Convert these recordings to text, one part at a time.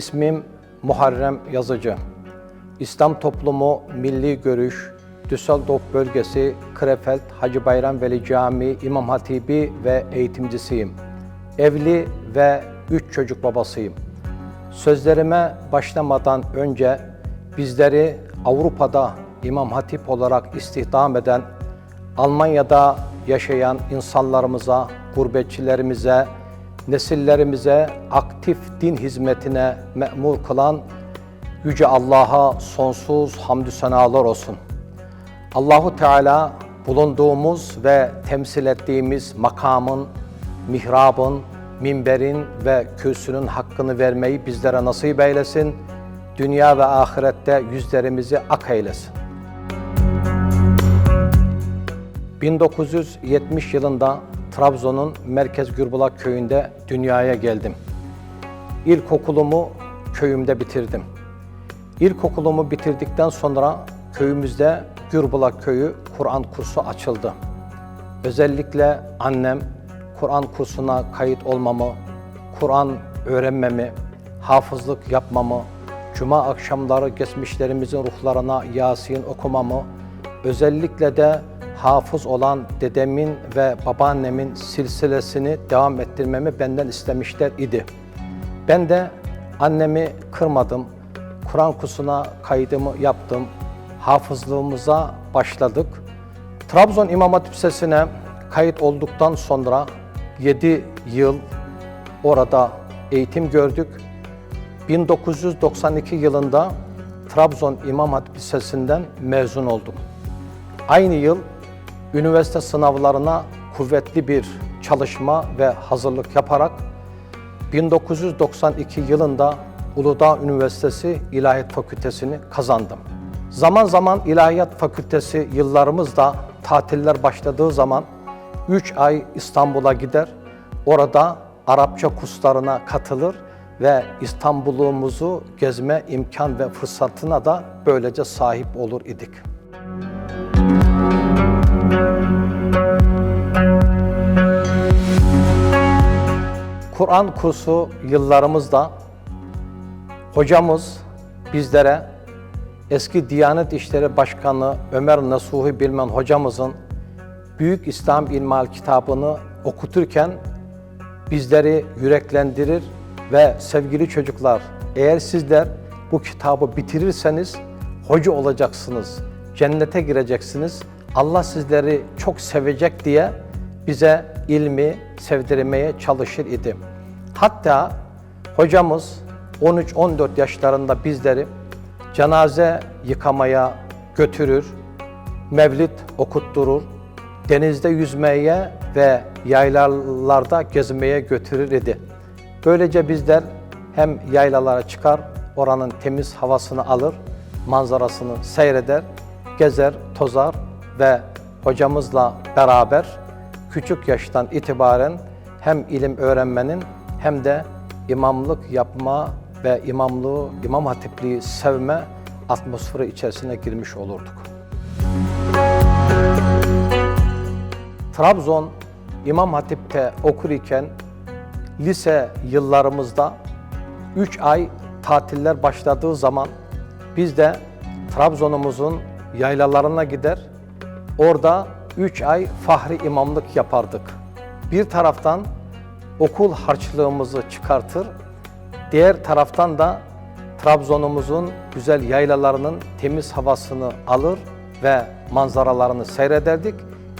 İsmim Muharrem Yazıcı. İslam Toplumu Milli Görüş, Düsseldorf Bölgesi Krefeld Hacı Bayram Veli Camii İmam Hatibi ve eğitimcisiyim. Evli ve üç çocuk babasıyım. Sözlerime başlamadan önce bizleri Avrupa'da İmam Hatip olarak istihdam eden, Almanya'da yaşayan insanlarımıza, gurbetçilerimize, nesillerimize aktif din hizmetine memur kılan Yüce Allah'a sonsuz hamdü senalar olsun. Allahu Teala bulunduğumuz ve temsil ettiğimiz makamın, mihrabın, minberin ve kürsünün hakkını vermeyi bizlere nasip eylesin. Dünya ve ahirette yüzlerimizi ak eylesin. 1970 yılında Trabzon'un Merkez Gürbulak köyünde dünyaya geldim. İlkokulumu köyümde bitirdim. İlkokulumu bitirdikten sonra köyümüzde Gürbulak Köyü Kur'an kursu açıldı. Özellikle annem Kur'an kursuna kayıt olmamı, Kur'an öğrenmemi, hafızlık yapmamı, cuma akşamları geçmişlerimizin ruhlarına Yasin okumamı, özellikle de hafız olan dedemin ve babaannemin silsilesini devam ettirmemi benden istemişler idi. Ben de annemi kırmadım. Kur'an kursuna kaydımı yaptım. Hafızlığımıza başladık. Trabzon İmam Hatip Lisesi'ne kayıt olduktan sonra 7 yıl orada eğitim gördük. 1992 yılında Trabzon İmam Hatip Lisesi'nden mezun oldum. Aynı yıl üniversite sınavlarına kuvvetli bir çalışma ve hazırlık yaparak 1992 yılında Uludağ Üniversitesi İlahiyat Fakültesini kazandım. Zaman zaman İlahiyat Fakültesi yıllarımızda tatiller başladığı zaman 3 ay İstanbul'a gider, orada Arapça kurslarına katılır ve İstanbul'umuzu gezme imkan ve fırsatına da böylece sahip olur idik. Kur'an kursu yıllarımızda hocamız bizlere eski Diyanet İşleri Başkanı Ömer Nasuhi Bilmen hocamızın Büyük İslam İlmihal kitabını okuturken bizleri yüreklendirir ve sevgili çocuklar eğer sizler bu kitabı bitirirseniz hoca olacaksınız, cennete gireceksiniz, Allah sizleri çok sevecek diye bize ilmi sevdirmeye çalışır idi. Hatta hocamız 13-14 yaşlarında bizleri cenaze yıkamaya götürür, mevlid okutturur, denizde yüzmeye ve yaylalarda gezmeye götürür idi. Böylece bizler hem yaylalara çıkar, oranın temiz havasını alır, manzarasını seyreder, gezer, tozar ve hocamızla beraber küçük yaştan itibaren hem ilim öğrenmenin hem de imamlık yapma ve imamlığı, imam hatipliği sevme atmosferi içerisine girmiş olurduk. Trabzon İmam Hatip'te okur iken lise yıllarımızda 3 ay tatiller başladığı zaman biz de Trabzon'umuzun yaylalarına gider, orada 3 ay fahri imamlık yapardık. Bir taraftan okul harçlığımızı çıkartır, diğer taraftan da Trabzon'umuzun güzel yaylalarının temiz havasını alır ve manzaralarını seyrederdik.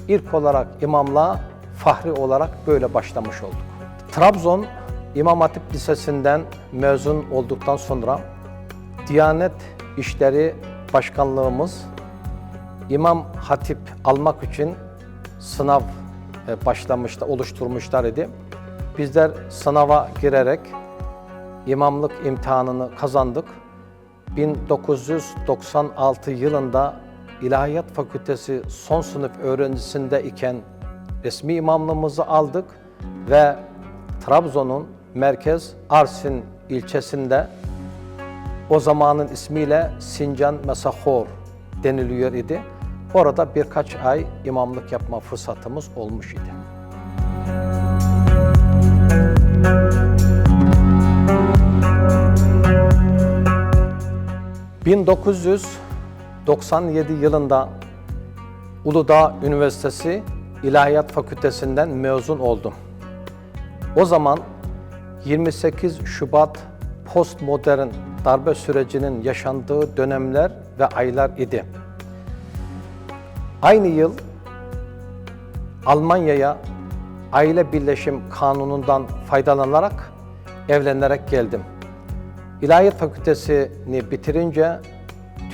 İlk olarak imamlığa fahri olarak böyle başlamış olduk. Trabzon İmam Hatip Lisesi'nden mezun olduktan sonra Diyanet İşleri Başkanlığımız İmam Hatip almak için sınav e, başlamışta, oluşturmuşlar idi. Bizler sınava girerek imamlık imtihanını kazandık. 1996 yılında İlahiyat Fakültesi son sınıf öğrencisinde iken resmi imamlığımızı aldık ve Trabzon'un merkez Arsin ilçesinde o zamanın ismiyle Sincan Mesahor deniliyor idi. Orada birkaç ay imamlık yapma fırsatımız olmuş idi. 1997 yılında Uludağ Üniversitesi İlahiyat Fakültesinden mezun oldum. O zaman 28 Şubat postmodern darbe sürecinin yaşandığı dönemler ve aylar idi. Aynı yıl Almanya'ya aile birleşim kanunundan faydalanarak evlenerek geldim. İlahiyat Fakültesini bitirince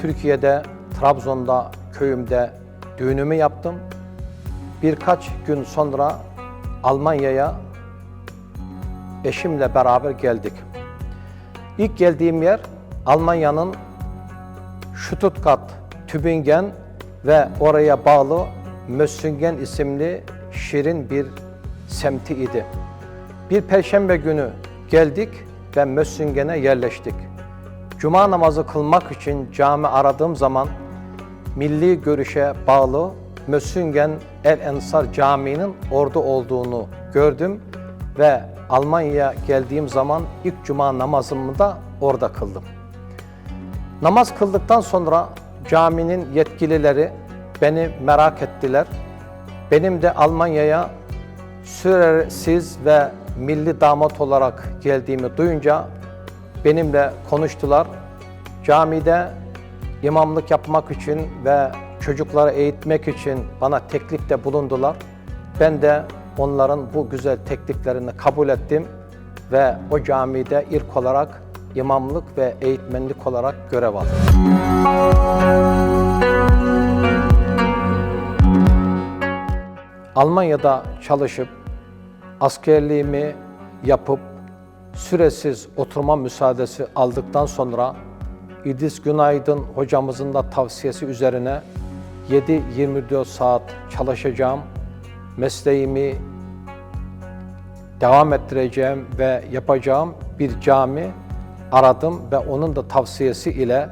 Türkiye'de, Trabzon'da, köyümde düğünümü yaptım. Birkaç gün sonra Almanya'ya eşimle beraber geldik. İlk geldiğim yer Almanya'nın Stuttgart, Tübingen ve oraya bağlı Mössingen isimli şirin bir semti idi. Bir perşembe günü geldik ve Mössingen'e yerleştik. Cuma namazı kılmak için cami aradığım zaman milli görüşe bağlı Mössingen El Ensar Camii'nin orada olduğunu gördüm ve Almanya'ya geldiğim zaman ilk cuma namazımı da orada kıldım. Namaz kıldıktan sonra caminin yetkilileri beni merak ettiler. Benim de Almanya'ya süresiz ve milli damat olarak geldiğimi duyunca benimle konuştular. Camide imamlık yapmak için ve çocukları eğitmek için bana teklifte bulundular. Ben de onların bu güzel tekliflerini kabul ettim ve o camide ilk olarak imamlık ve eğitmenlik olarak görev aldım. Almanya'da çalışıp askerliğimi yapıp süresiz oturma müsaadesi aldıktan sonra İdris Günaydın hocamızın da tavsiyesi üzerine 7-24 saat çalışacağım, mesleğimi devam ettireceğim ve yapacağım bir cami aradım ve onun da tavsiyesi ile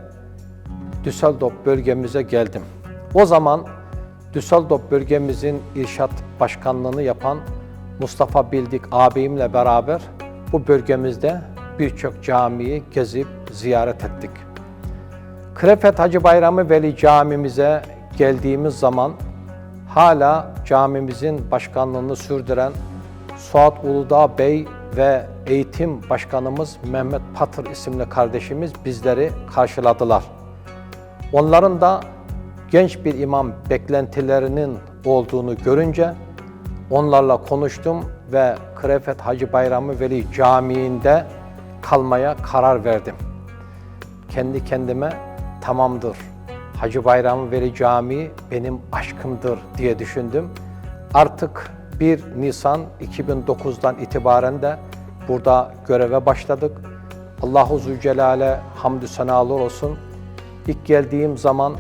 Düsseldorf bölgemize geldim. O zaman Düsseldorf bölgemizin irşat başkanlığını yapan Mustafa Bildik abimle beraber bu bölgemizde birçok camiyi gezip ziyaret ettik. Krefet Hacı Bayramı Veli camimize geldiğimiz zaman hala camimizin başkanlığını sürdüren Suat Uludağ Bey ve eğitim başkanımız Mehmet Patır isimli kardeşimiz bizleri karşıladılar. Onların da genç bir imam beklentilerinin olduğunu görünce onlarla konuştum ve Krefet Hacı Bayramı Veli Camii'nde kalmaya karar verdim. Kendi kendime tamamdır. Hacı Bayramı Veli Camii benim aşkımdır diye düşündüm. Artık 1 Nisan 2009'dan itibaren de burada göreve başladık. Allahu Zülcelal'e hamdü senalar olsun. İlk geldiğim zaman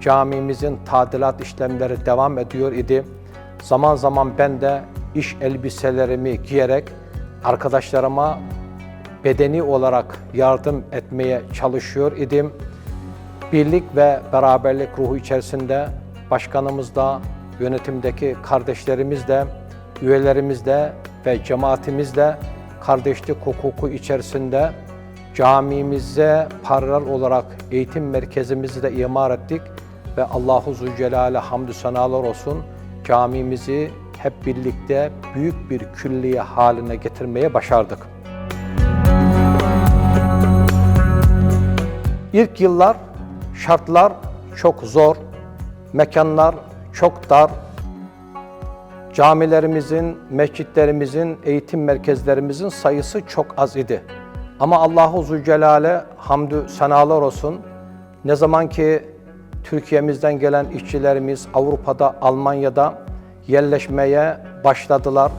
camimizin tadilat işlemleri devam ediyor idi. Zaman zaman ben de iş elbiselerimi giyerek arkadaşlarıma bedeni olarak yardım etmeye çalışıyor idim. Birlik ve beraberlik ruhu içerisinde başkanımız da, yönetimdeki kardeşlerimiz de, üyelerimiz de ve cemaatimiz de kardeşlik hukuku içerisinde camimize paralel olarak eğitim merkezimizi de imar ettik ve Allahu Zülcelal'e hamdü senalar olsun camimizi hep birlikte büyük bir külliye haline getirmeye başardık. İlk yıllar şartlar çok zor, mekanlar çok dar, camilerimizin, mescitlerimizin, eğitim merkezlerimizin sayısı çok az idi. Ama Allahu Zülcelal'e hamdü senalar olsun. Ne zaman ki Türkiye'mizden gelen işçilerimiz Avrupa'da, Almanya'da yerleşmeye başladılar.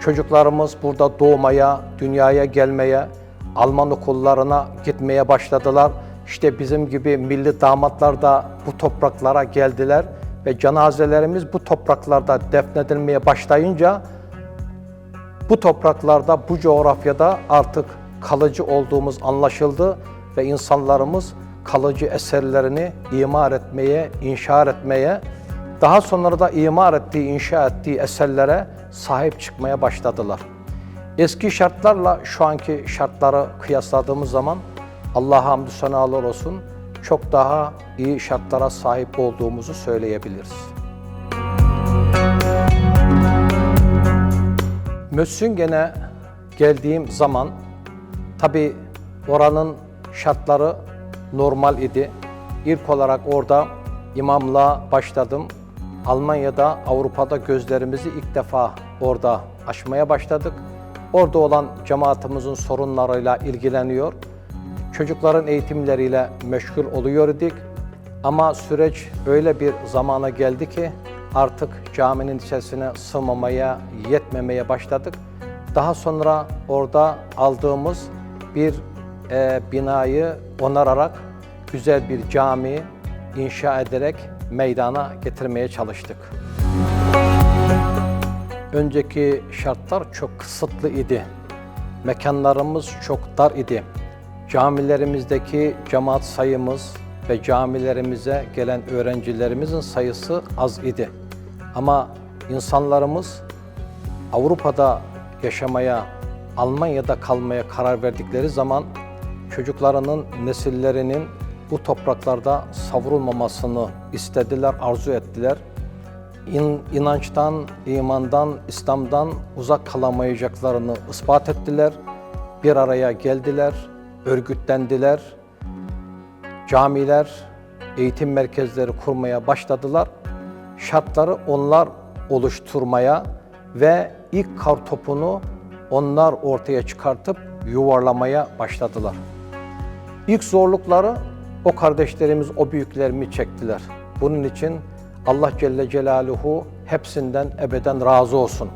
Çocuklarımız burada doğmaya, dünyaya gelmeye, Alman okullarına gitmeye başladılar. İşte bizim gibi milli damatlar da bu topraklara geldiler ve cenazelerimiz bu topraklarda defnedilmeye başlayınca bu topraklarda, bu coğrafyada artık kalıcı olduğumuz anlaşıldı ve insanlarımız kalıcı eserlerini imar etmeye, inşa etmeye, daha sonra da imar ettiği, inşa ettiği eserlere sahip çıkmaya başladılar. Eski şartlarla şu anki şartları kıyasladığımız zaman Allah'a hamdü senalar olsun çok daha iyi şartlara sahip olduğumuzu söyleyebiliriz. Mössüngen'e geldiğim zaman tabi oranın şartları normal idi. İlk olarak orada imamlığa başladım. Almanya'da, Avrupa'da gözlerimizi ilk defa orada açmaya başladık. Orada olan cemaatimizin sorunlarıyla ilgileniyor. Çocukların eğitimleriyle meşgul oluyorduk. Ama süreç öyle bir zamana geldi ki artık caminin içerisine sığmamaya, yetmemeye başladık. Daha sonra orada aldığımız bir e, binayı onararak güzel bir cami inşa ederek meydana getirmeye çalıştık. Önceki şartlar çok kısıtlı idi. Mekanlarımız çok dar idi. Camilerimizdeki cemaat sayımız ve camilerimize gelen öğrencilerimizin sayısı az idi. Ama insanlarımız Avrupa'da yaşamaya, Almanya'da kalmaya karar verdikleri zaman çocuklarının nesillerinin bu topraklarda savrulmamasını istediler, arzu ettiler. İn, inançtan, imandan, İslam'dan uzak kalamayacaklarını ispat ettiler. Bir araya geldiler, örgütlendiler. Camiler, eğitim merkezleri kurmaya başladılar. Şartları onlar oluşturmaya ve ilk kar topunu onlar ortaya çıkartıp yuvarlamaya başladılar. İlk zorlukları o kardeşlerimiz, o büyüklerimi çektiler. Bunun için Allah Celle Celaluhu hepsinden ebeden razı olsun.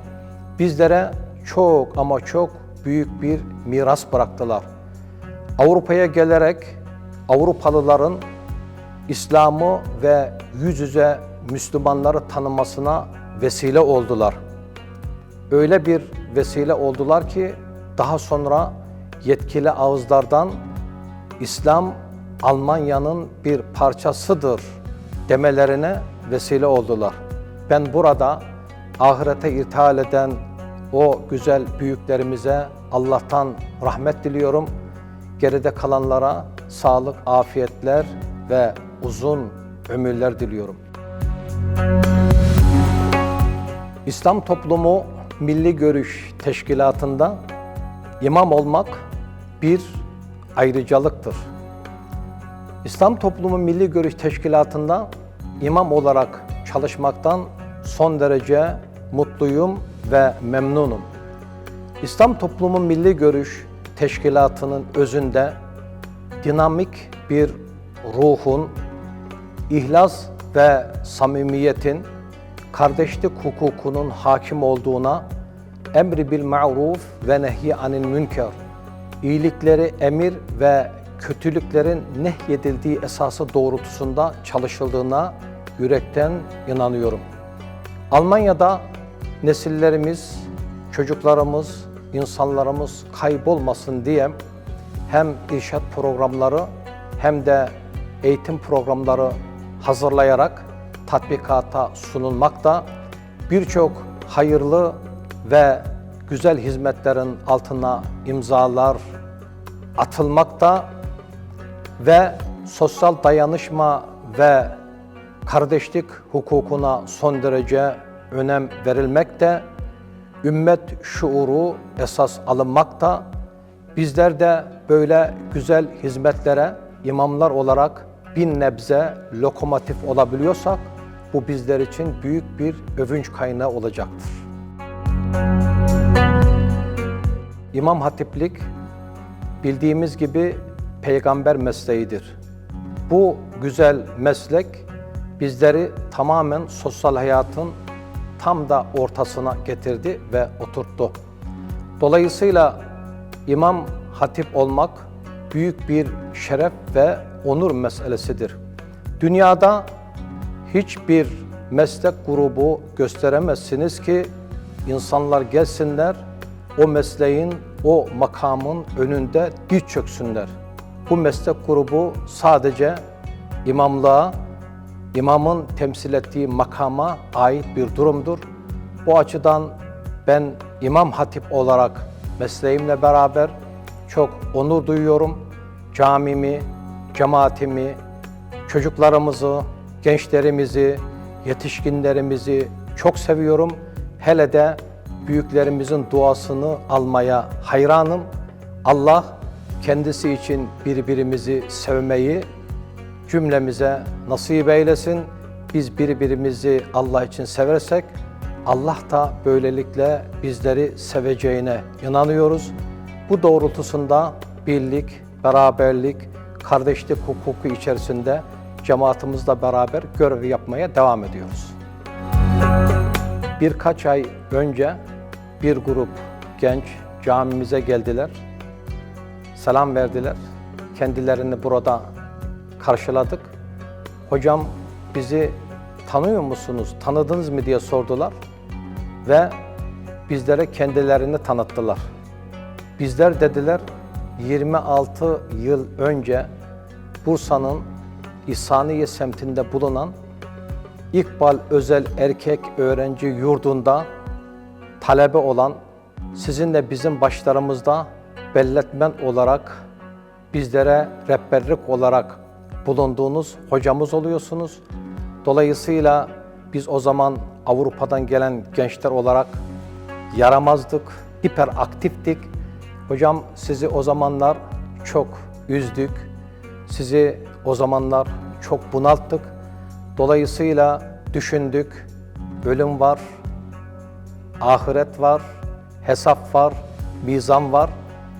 Bizlere çok ama çok büyük bir miras bıraktılar. Avrupa'ya gelerek Avrupalıların İslam'ı ve yüz yüze Müslümanları tanımasına vesile oldular. Öyle bir vesile oldular ki daha sonra yetkili ağızlardan İslam Almanya'nın bir parçasıdır demelerine vesile oldular. Ben burada ahirete irtihal eden o güzel büyüklerimize Allah'tan rahmet diliyorum. Geride kalanlara sağlık, afiyetler ve uzun ömürler diliyorum. İslam Toplumu Milli Görüş Teşkilatı'nda imam olmak bir ayrıcalıktır. İslam Toplumu Milli Görüş Teşkilatı'nda imam olarak çalışmaktan son derece mutluyum ve memnunum. İslam Toplumu Milli Görüş Teşkilatı'nın özünde dinamik bir ruhun, ihlas ve samimiyetin, kardeşlik hukukunun hakim olduğuna, emri bil ma'ruf ve nehy anil münker, iyilikleri emir ve kötülüklerin nehyedildiği esası doğrultusunda çalışıldığına yürekten inanıyorum. Almanya'da nesillerimiz, çocuklarımız, insanlarımız kaybolmasın diye hem irşat programları hem de eğitim programları hazırlayarak tatbikata sunulmakta. Birçok hayırlı ve güzel hizmetlerin altına imzalar atılmakta ve sosyal dayanışma ve kardeşlik hukukuna son derece önem verilmekte. Ümmet şuuru esas alınmakta. Bizler de böyle güzel hizmetlere imamlar olarak bin nebze lokomotif olabiliyorsak bu bizler için büyük bir övünç kaynağı olacaktır. İmam hatiplik bildiğimiz gibi peygamber mesleğidir. Bu güzel meslek bizleri tamamen sosyal hayatın tam da ortasına getirdi ve oturttu. Dolayısıyla imam hatip olmak büyük bir şeref ve onur meselesidir. Dünyada hiçbir meslek grubu gösteremezsiniz ki insanlar gelsinler o mesleğin, o makamın önünde diz çöksünler. Bu meslek grubu sadece imamlığa, imamın temsil ettiği makama ait bir durumdur. Bu açıdan ben imam hatip olarak mesleğimle beraber çok onur duyuyorum. Camimi, cemaatimi, Çocuklarımızı, gençlerimizi, yetişkinlerimizi çok seviyorum. Hele de büyüklerimizin duasını almaya hayranım. Allah kendisi için birbirimizi sevmeyi cümlemize nasip eylesin. Biz birbirimizi Allah için seversek Allah da böylelikle bizleri seveceğine inanıyoruz. Bu doğrultusunda birlik, beraberlik, kardeşlik hukuku içerisinde cemaatimizle beraber görev yapmaya devam ediyoruz. Birkaç ay önce bir grup genç camimize geldiler. Selam verdiler. Kendilerini burada karşıladık. Hocam bizi tanıyor musunuz, tanıdınız mı diye sordular ve bizlere kendilerini tanıttılar. Bizler dediler 26 yıl önce Bursa'nın İhsaniye semtinde bulunan İkbal Özel Erkek Öğrenci Yurdu'nda talebe olan sizin de bizim başlarımızda belletmen olarak bizlere rehberlik olarak bulunduğunuz hocamız oluyorsunuz. Dolayısıyla biz o zaman Avrupa'dan gelen gençler olarak yaramazdık, hiperaktiftik. Hocam sizi o zamanlar çok üzdük. Sizi o zamanlar çok bunalttık. Dolayısıyla düşündük. Ölüm var, ahiret var, hesap var, mizan var.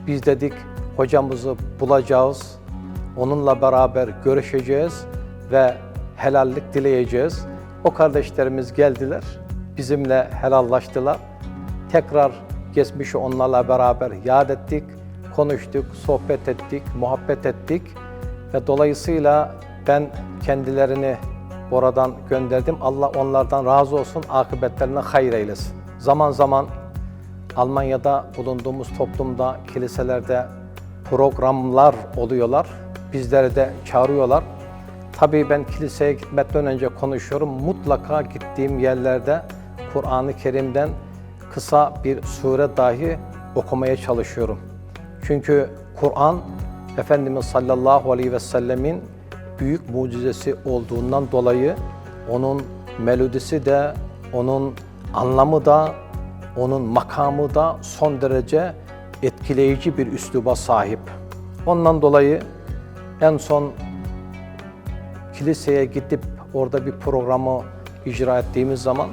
Biz dedik hocamızı bulacağız. Onunla beraber görüşeceğiz ve helallik dileyeceğiz. O kardeşlerimiz geldiler, bizimle helallaştılar. Tekrar geçmişi onlarla beraber yad ettik, konuştuk, sohbet ettik, muhabbet ettik ve dolayısıyla ben kendilerini oradan gönderdim. Allah onlardan razı olsun, akıbetlerine hayır eylesin. Zaman zaman Almanya'da bulunduğumuz toplumda, kiliselerde programlar oluyorlar. Bizleri de çağırıyorlar. Tabii ben kiliseye gitmeden önce konuşuyorum. Mutlaka gittiğim yerlerde Kur'an-ı Kerim'den kısa bir sure dahi okumaya çalışıyorum. Çünkü Kur'an Efendimiz sallallahu aleyhi ve sellemin büyük mucizesi olduğundan dolayı onun melodisi de, onun anlamı da, onun makamı da son derece etkileyici bir üsluba sahip. Ondan dolayı en son kiliseye gidip orada bir programı icra ettiğimiz zaman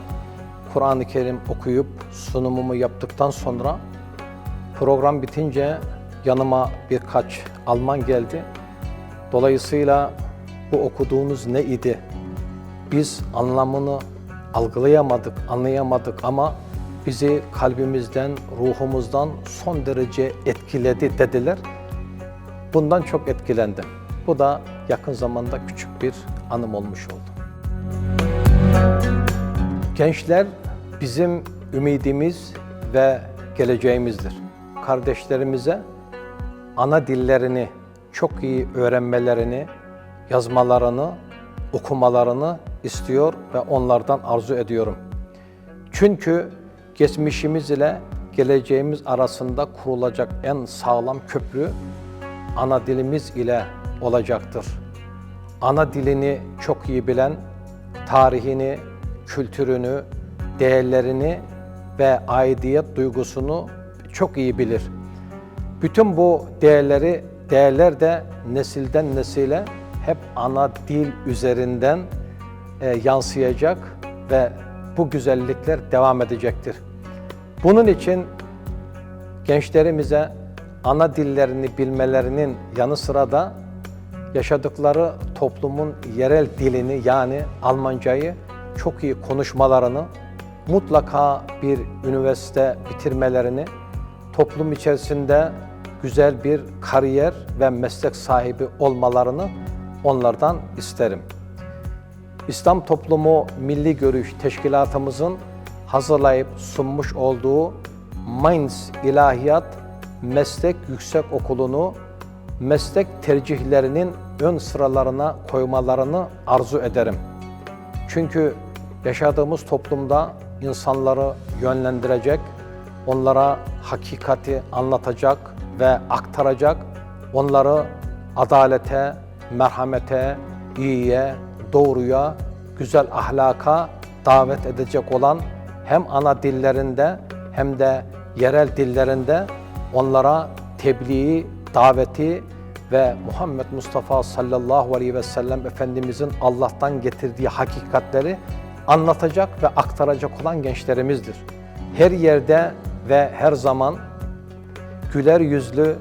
Kur'an-ı Kerim okuyup sunumumu yaptıktan sonra program bitince yanıma birkaç Alman geldi. Dolayısıyla bu okuduğunuz ne idi? Biz anlamını algılayamadık, anlayamadık ama bizi kalbimizden, ruhumuzdan son derece etkiledi dediler. Bundan çok etkilendim. Bu da yakın zamanda küçük bir anım olmuş oldu. Gençler bizim ümidimiz ve geleceğimizdir. Kardeşlerimize ana dillerini çok iyi öğrenmelerini, yazmalarını, okumalarını istiyor ve onlardan arzu ediyorum. Çünkü geçmişimiz ile geleceğimiz arasında kurulacak en sağlam köprü ana dilimiz ile olacaktır. Ana dilini çok iyi bilen, tarihini, kültürünü, değerlerini ve aidiyet duygusunu çok iyi bilir. Bütün bu değerleri, değerler de nesilden nesile hep ana dil üzerinden e, yansıyacak ve bu güzellikler devam edecektir. Bunun için gençlerimize ana dillerini bilmelerinin yanı sıra da yaşadıkları toplumun yerel dilini yani Almancayı çok iyi konuşmalarını, mutlaka bir üniversite bitirmelerini, toplum içerisinde güzel bir kariyer ve meslek sahibi olmalarını onlardan isterim. İslam Toplumu Milli Görüş Teşkilatımızın hazırlayıp sunmuş olduğu Mainz İlahiyat Meslek Yüksek Okulu'nu meslek tercihlerinin ön sıralarına koymalarını arzu ederim. Çünkü yaşadığımız toplumda insanları yönlendirecek, onlara hakikati anlatacak ve aktaracak, onları adalete, merhamete, iyiye, doğruya, güzel ahlaka davet edecek olan hem ana dillerinde hem de yerel dillerinde onlara tebliği, daveti ve Muhammed Mustafa sallallahu aleyhi ve sellem Efendimizin Allah'tan getirdiği hakikatleri anlatacak ve aktaracak olan gençlerimizdir. Her yerde ve her zaman güler yüzlü,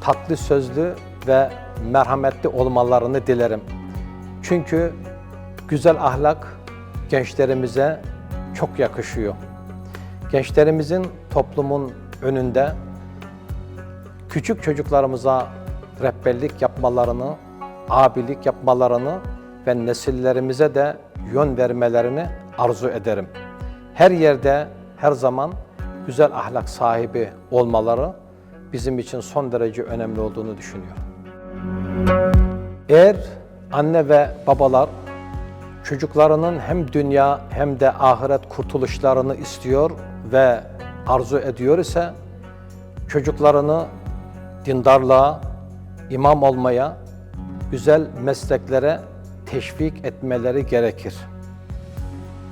tatlı sözlü ve merhametli olmalarını dilerim. Çünkü güzel ahlak gençlerimize çok yakışıyor. Gençlerimizin toplumun önünde küçük çocuklarımıza rehberlik yapmalarını, abilik yapmalarını ve nesillerimize de yön vermelerini arzu ederim. Her yerde, her zaman güzel ahlak sahibi olmaları bizim için son derece önemli olduğunu düşünüyorum. Eğer anne ve babalar çocuklarının hem dünya hem de ahiret kurtuluşlarını istiyor ve arzu ediyor ise çocuklarını dindarlığa, imam olmaya, güzel mesleklere teşvik etmeleri gerekir.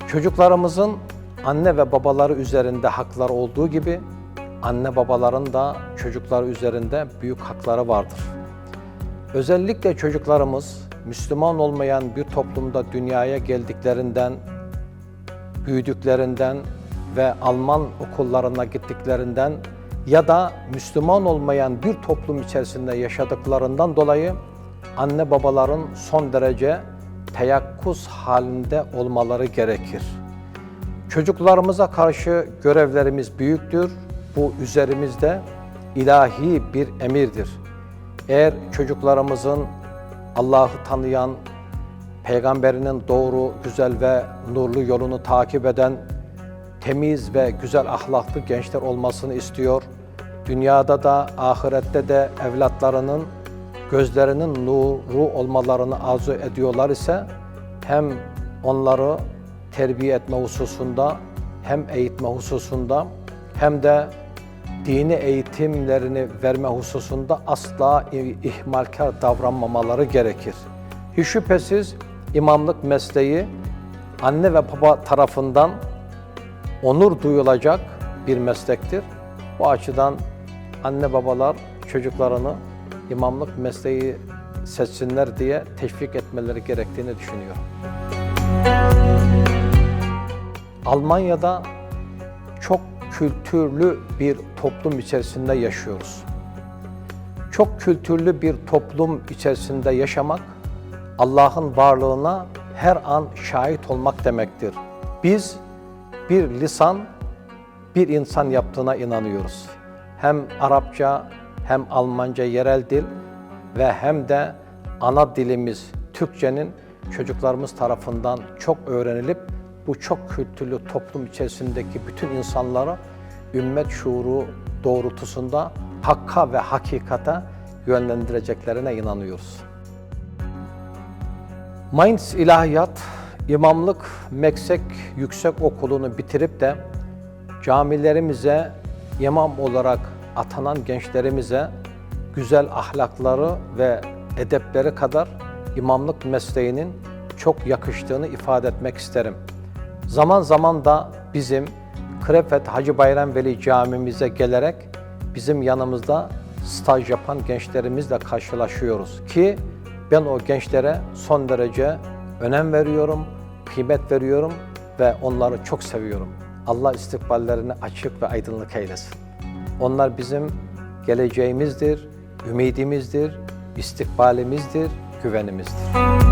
Çocuklarımızın anne ve babaları üzerinde haklar olduğu gibi anne babaların da çocukları üzerinde büyük hakları vardır. Özellikle çocuklarımız Müslüman olmayan bir toplumda dünyaya geldiklerinden, büyüdüklerinden ve Alman okullarına gittiklerinden ya da Müslüman olmayan bir toplum içerisinde yaşadıklarından dolayı anne babaların son derece teyakkuz halinde olmaları gerekir. Çocuklarımıza karşı görevlerimiz büyüktür. Bu üzerimizde ilahi bir emirdir. Eğer çocuklarımızın Allah'ı tanıyan, peygamberinin doğru, güzel ve nurlu yolunu takip eden, temiz ve güzel ahlaklı gençler olmasını istiyor. Dünyada da ahirette de evlatlarının gözlerinin nuru olmalarını arzu ediyorlar ise hem onları terbiye etme hususunda hem eğitme hususunda hem de dini eğitimlerini verme hususunda asla ihmalkar davranmamaları gerekir. Hiç şüphesiz imamlık mesleği anne ve baba tarafından onur duyulacak bir meslektir. Bu açıdan anne babalar çocuklarını imamlık mesleği seçsinler diye teşvik etmeleri gerektiğini düşünüyorum. Almanya'da çok kültürlü bir toplum içerisinde yaşıyoruz. Çok kültürlü bir toplum içerisinde yaşamak Allah'ın varlığına her an şahit olmak demektir. Biz bir lisan, bir insan yaptığına inanıyoruz. Hem Arapça hem Almanca yerel dil ve hem de ana dilimiz Türkçenin çocuklarımız tarafından çok öğrenilip bu çok kültürlü toplum içerisindeki bütün insanları ümmet şuuru doğrultusunda hakka ve hakikate yönlendireceklerine inanıyoruz. Mainz İlahiyat İmamlık Meksek Yüksek Okulu'nu bitirip de camilerimize imam olarak atanan gençlerimize güzel ahlakları ve edepleri kadar imamlık mesleğinin çok yakıştığını ifade etmek isterim. Zaman zaman da bizim Krefet Hacı Bayram Veli camimize gelerek bizim yanımızda staj yapan gençlerimizle karşılaşıyoruz ki ben o gençlere son derece önem veriyorum, kıymet veriyorum ve onları çok seviyorum. Allah istikballerini açık ve aydınlık eylesin. Onlar bizim geleceğimizdir, ümidimizdir, istikbalimizdir, güvenimizdir.